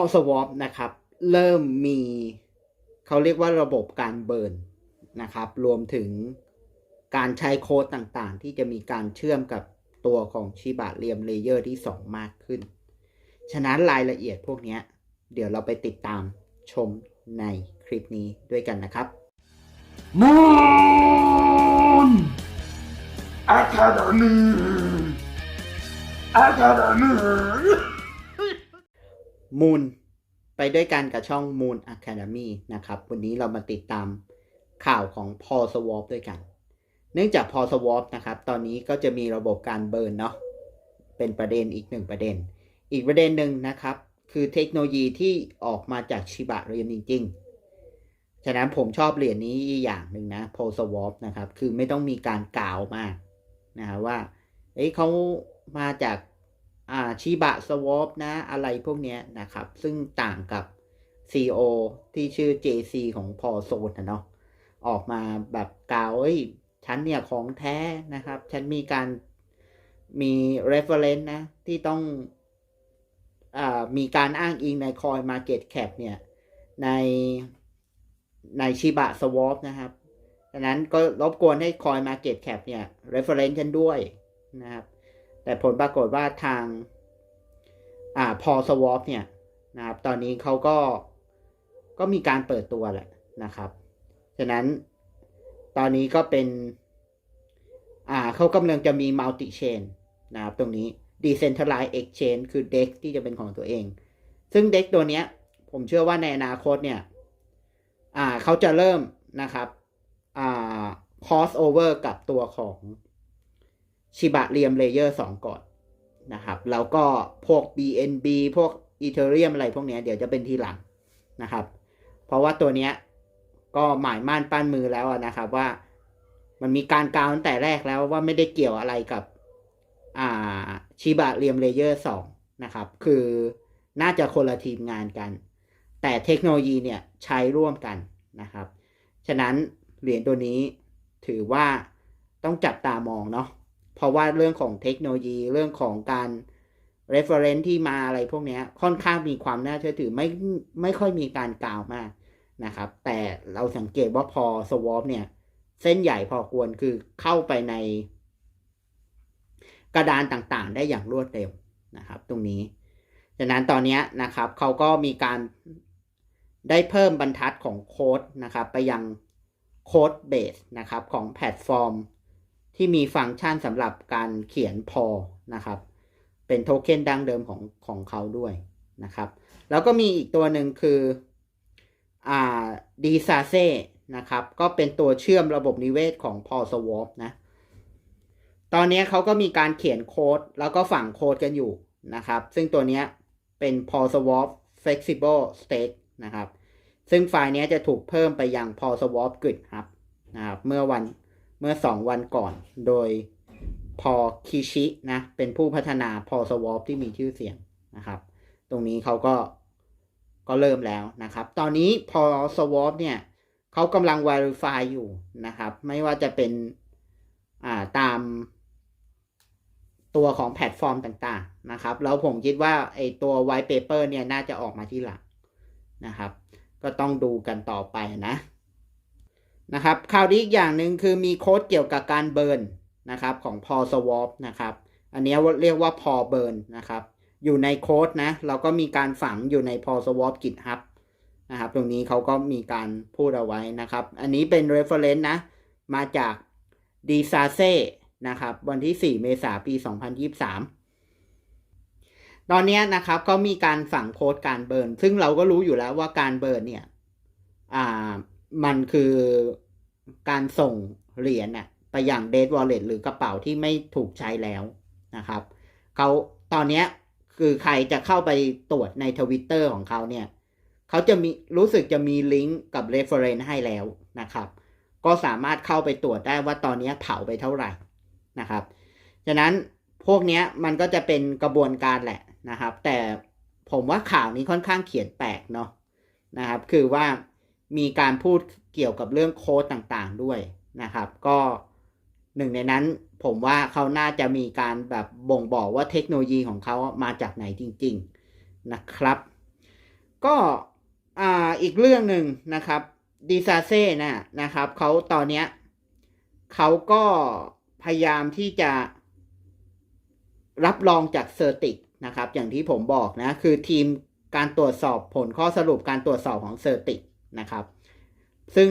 อ Swap นะครับ เริ่มมีเขาเรียกว่าระบบการเบิร์นนะครับ รวมถึงการใช้โค้ดต่างๆ ที่จะมีการเชื่อมกับตัวของชิบะเรียมเลเยอร์ที่ 2 มากขึ้น ฉะนั้นรายละเอียดพวกนี้เดี๋ยวเราไปติดตามชมในคลิปนี้ด้วยกันนะครับ Moon Academy Academy มูลไปด้วยกันกับช่อง Moon Academy นะครับ วันนี้เรามาติดตามข่าวของ p a u l Swap ด้วยกัน เนื่องจาก p a u l Swap นะครับ ตอนนี้ก็จะมีระบบการเบิร์นเนาะ เป็นประเด็นอีกหนึ่งประเด็น อีกประเด็นหนึ่งนะครับ คือเทคโนโลยีที่ออกมาจากชิบะเรียนจริงๆ ฉะนั้นผมชอบเหรียญนี้อย่างหนึ่งนะ p a u l Swap นะครับ คือไม่ต้องมีการกล่าวมากนะว่าเอ้ยเขามาจาก ชิบะสวอปนะอะไรพวกเนี้ยนะครับ ซึ่งต่างกับ CO ที่ชื่อ JC ของพอโซนนะเนาะออกมาแบบกล่าวเอ้ยฉันเนี่ยของแท้นะครับ ฉันมีการมี reference นะ ที่ต้องอมีการอ้างอิงใน Coin Market Cap เนี่ย ในในชิบะสวอปนะครับดังนั้นก็รบกวนให้ Coin Market Cap เนี่ย reference ฉันด้วยนะครับ แต่ผลปรากฏว่าทางอ่าพอสวอปเนี่ยนะครับ ตอนนี้เขาก็ก็มีการเปิดตัวแหละนะครับฉะนั้นตอนนี้ก็เป็น อ่าเขากำลังจะมี multi chain นะครับ ตรงนี้ decentralized exchange คือ DEX ที่จะเป็นของตัวเอง ซึ่ง DEX ตัวเนี้ย ผมเชื่อว่าในอนาคตเนี่ย อ่าเขาจะเริ่มนะครับ อ่า cross over กับตัวของ ชิบะเรียมเลเยอร์สองก่อนนะครับแล้วก็พวก BNB พวก Ethereum อะไรพวกนี้เดี๋ยวจะเป็นทีหลังนะครับ เพราะว่าตัวเนี้ยก็หมายมั่นปั้นมือแล้วนะครับว่ามันมีการกล่าวตั้งแต่แรกแล้วว่าไม่ได้เกี่ยวอะไรกับอ่าชิบะเรียมเลเยอร์สองนะครับ คือน่าจะคนละทีมงานกัน แต่เทคโนโลยีเนี่ยใช้ร่วมกันนะครับ ฉะนั้นเหรียญตัวนี้ถือว่าต้องจับตามองเนาะ เพราะว่าเรื่องของเทคโนโลยีเรื่องของการ reference ที่มาอะไรพวกนี้ค่อนข้างมีความน่าเชื่อถือไม่ไม่ค่อยมีการกล่าวมากนะครับ แต่เราสังเกตว่าพอ swap เนี่ย เส้นใหญ่พอควรคือเข้าไปใน กระดานต่างๆ ได้อย่างรวดเร็วนะครับ ตรงนี้ฉะนั้นตอนนี้นะครับเขาก็มีการได้เพิ่มบรรทัดของโค้ดนะครับ ไปยังโค้ดเบสนะครับของแพลตฟอร์ม ที่มีฟังก์ชันสำหรับการเขียนพอนะครับ เป็นโทเค็นดั้งเดิมของของเขาด้วยนะครับ แล้วก็มีอีกตัวหนึ่งคืออ่าดีซาเซนะครับ ก็เป็นตัวเชื่อมระบบนิเวศของพอสวอปนะ ตอนนี้เขาก็มีการเขียนโค้ด แล้วก็ฝังโค้ดกันอยู่นะครับ ซึ่งตัวนี้เป็น p o s w a p flexible state นะครับ ซึ่งไฟล์นี้จะถูกเพิ่มไปยัง p o s w a p Grid Hub นะครับ เมื่อวัน เมื่อ 2 วันก่อน โดยพอคิชินะ เป็นผู้พัฒนา p o s w a p ที่มีชื่อเสียงนะครับ ตรงนี้เขาก็ก็เริ่มแล้วนะครับ ตอนนี้พอ swap เนี่ยเขากำลัง verify อยู่นะครับ ไม่ว่าจะเป็นอ่าตามตัวของแพลตฟอร์มต่างๆนะครับ แล้วผมคิดว่าไอตัว white paper เนี่ยน่าจะออกมาที่หลังนะครับ ก็ต้องดูกันต่อไปนะ นะครับข่าวดีอีกอย่างหนึ่งคือมีโค้ดเกี่ยวกับการเบิร์นนะครับของ p o swap นะครับอันนี้เรียกว่า p o burn นนะครับอยู่ในโค้ดนะเราก็มีการฝังอยู่ใน p o swap GitHub นะครับตรงนี้เขาก็มีการพูดเอาไว้นะครับ อันนี้เป็น reference นะ มาจาก d i s a c e นะครับวันที่ 4 เมษายนปี 2023 ตอนนี้นะครับก็มีการฝังโค้ดการเบิร์น ซึ่งเราก็รู้อยู่แล้วว่าการเบิร์นเนี่ยอ่า มันคือการส่งเหรียญน่ะไปอย่างเด d วอลเล็ตหรือกระเป๋าที่ไม่ถูกใช้แล้วนะครับเขาตอนเนี้ยคือใครจะเข้าไปตรวจในทวิตเตอร์ของเขาเนี่ยเขาจะมีรู้สึกจะมีลิงก์กับ reference ให้แล้วนะครับ ก็สามารถเข้าไปตรวจได้ว่าตอนนี้เผาไปเท่าไหร่นะครับฉะนั้นพวกนี้มันก็จะเป็นกระบวนการแหละนะครับ แต่ผมว่าข่าวนี้ค่อนข้างเขียนแปลกเนาะนะครับ คือว่า มีการพูดเกี่ยวกับเรื่องโค้ดต่างๆด้วยนะครับ ก็หนึ่งในนั้นผมว่าเขาน่าจะมีการแบบบ่งบอกว่าเทคโนโลยีของเขามาจากไหนจริง ๆนะครับ ก็อ่าอีกเรื่องหนึ่งนะครับดีซาเซ่นะนะครับเขาตอนเนี้ยเขาก็พยายามที่จะรับรองจากเซอร์ติกนะครับ อย่างที่ผมบอกนะ คือทีมการตรวจสอบผลข้อสรุปการตรวจสอบของเซอร์ติก นะครับ ซึ่ง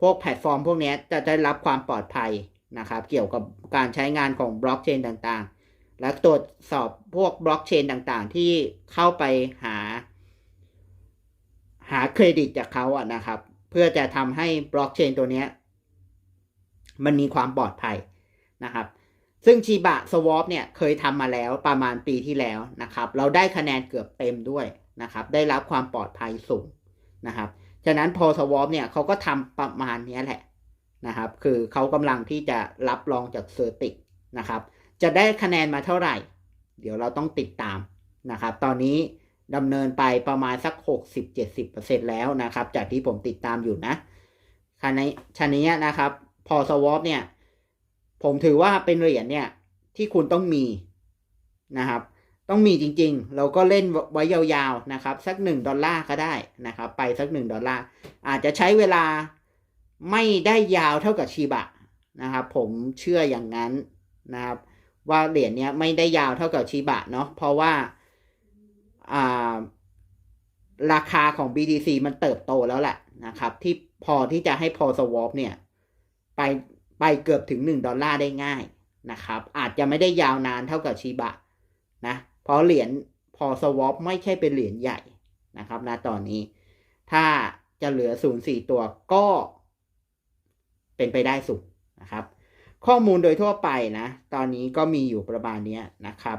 พวกแพลตฟอร์มพวกนี้จะได้รับความปลอดภัยนะครับ เกี่ยวกับการใช้งานของบล็อกเชนต่างๆ และตรวจสอบพวกบล็อกเชนต่างๆ ที่เข้าไปหา หาเครดิตจากเขาอะนะครับ เพื่อจะทำให้บล็อกเชนตัวนี้มันมีความปลอดภัยนะครับ ซึ่งชีบะสวอปเนี่ยเคยทำมาแล้วประมาณปีที่แล้วนะครับ เราได้คะแนนเกือบเต็มด้วยนะครับ ได้รับความปลอดภัยสูงนะครับ ฉะนั้นพอสวอปเนี่ยเขาก็ทำประมาณนี้แหละนะครับ คือเขากำลังที่จะรับรองจากเซอร์ติกนะครับ จะได้คะแนนมาเท่าไหร่ เดี๋ยวเราต้องติดตามนะครับ ตอนนี้ดำเนินไปประมาณสัก 60-70%แล้วนะครับ จากที่ผมติดตามอยู่นะคันนี้ชันนี้นะครับ พอสวอปเนี่ย ผมถือว่าเป็นเหรียญเนี่ยที่คุณต้องมีนะครับ ต้องมีจริงๆ เราก็เล่นไว้ยาวๆนะครับสักหนึ่งดอลลาร์ก็ได้นะครับ ไปสักหนึ่งดอลลาร์อาจจะใช้เวลาไม่ได้ยาวเท่ากับชีบะนะครับ ผมเชื่ออย่างนั้นนะครับ ว่าเหรียญเนี้ยไม่ได้ยาวเท่ากับชีบะเนาะเพราะว่าอ่าราคาของ BTC มันเติบโตแล้วแหละนะครับ ที่พอที่จะให้พอสวอปเนี่ย ไปไปเกือบถึง 1 ดอลลาร์ได้ง่ายนะครับ อาจจะไม่ได้ยาวนานเท่ากับชีบะนะ เพราะเหรียญพอสวอปไม่ใช่เป็นเหรียญใหญ่นะครับณตอนนี้ ถ้าจะเหลือ0.4ตัวก็เป็นไปได้สูงนะครับ ข้อมูลโดยทั่วไปนะ ตอนนี้ก็มีอยู่ประมาณนี้นะครับ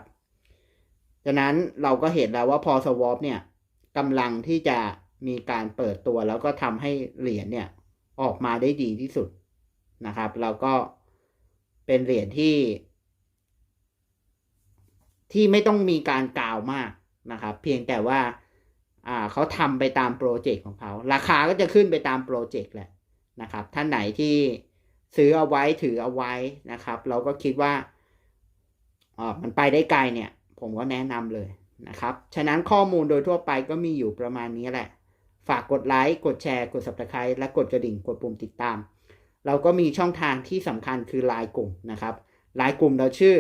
ฉะนั้นเราก็เห็นแล้วว่าพอสวอปเนี่ยกำลังที่จะมีการเปิดตัวแล้วก็ทำให้เหรียญเนี่ยออกมาได้ดีที่สุดนะครับ แล้วก็เป็นเหรียญที่ ที่ไม่ต้องมีการกล่าวมากนะครับ เพียงแต่ว่าเขาทำไปตามโปรเจกต์ของเขา ราคาก็จะขึ้นไปตามโปรเจกต์แหละนะครับ ท่านไหนที่ซื้อเอาไว้ถือเอาไว้นะครับ เราก็คิดว่าออมันไปได้ไกลเนี่ย ผมก็แนะนำเลยนะครับ ฉะนั้นข้อมูลโดยทั่วไปก็มีอยู่ประมาณนี้แหละ ฝากกดไลค์กดแชร์กด subscribe และกดกระดิ่งกดปุ่มติดตาม เราก็มีช่องทางที่สำคัญคือไลน์กลุ่มนะครับไลน์กลุ่มเราชื่อ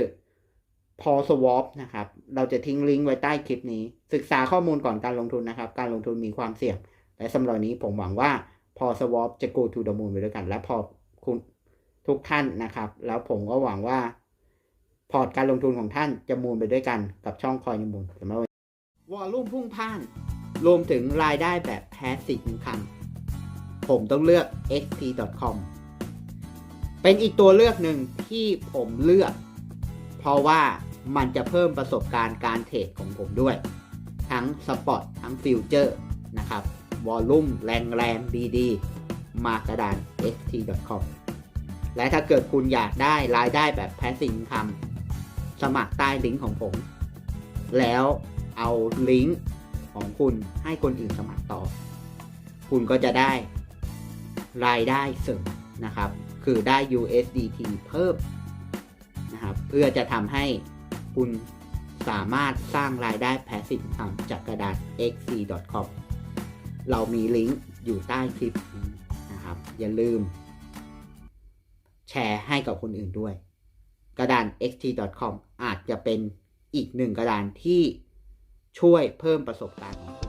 พอสวอปนะครับ เราจะทิ้งลิงก์ไว้ใต้คลิปนี้ ศึกษาข้อมูลก่อนการลงทุนนะครับ การลงทุนมีความเสี่ยง และสำหรับนี้ผมหวังว่าพอสวอปจะ go to the moon ไปด้วยกัน และพอคุณทุกท่านนะครับ แล้วผมก็หวังว่า พอร์ตการลงทุนของท่านจะมูลไปด้วยกันกับช่องคอยนมูลสำหรับวอลลุ่มพุ่งพ่าน รวมถึงรายได้แบบ passive income ผมต้องเลือก xt.com เป็นอีกตัวเลือกหนึ่งที่ผมเลือก เพราะว่า มันจะเพิ่มประสบการณ์การเทรดของผมด้วย ทั้งสปอตทั้งฟิวเจอร์นะครับวอลลุ่มแรงแรงดีๆมากระดาน xt.com และถ้าเกิดคุณอยากได้รายได้แบบ passive income สมัครใต้ลิงก์ของผม แล้วเอาลิงก์ของคุณให้คนอื่นสมัครต่อ คุณก็จะได้รายได้เสริมนะครับ คือได้ USDT เพิ่มนะครับ เพื่อจะทำให้ คุณสามารถสร้างรายได้แพสซีฟทำจากกระดาษ xc.com เรามีลิงก์อยู่ใต้คลิปนี้นะครับ อย่าลืม แชร์ให้กับคนอื่นด้วย กระดาน xt.com อาจจะเป็นอีกหนึ่งกระดานที่ช่วยเพิ่มประสบการณ์ของ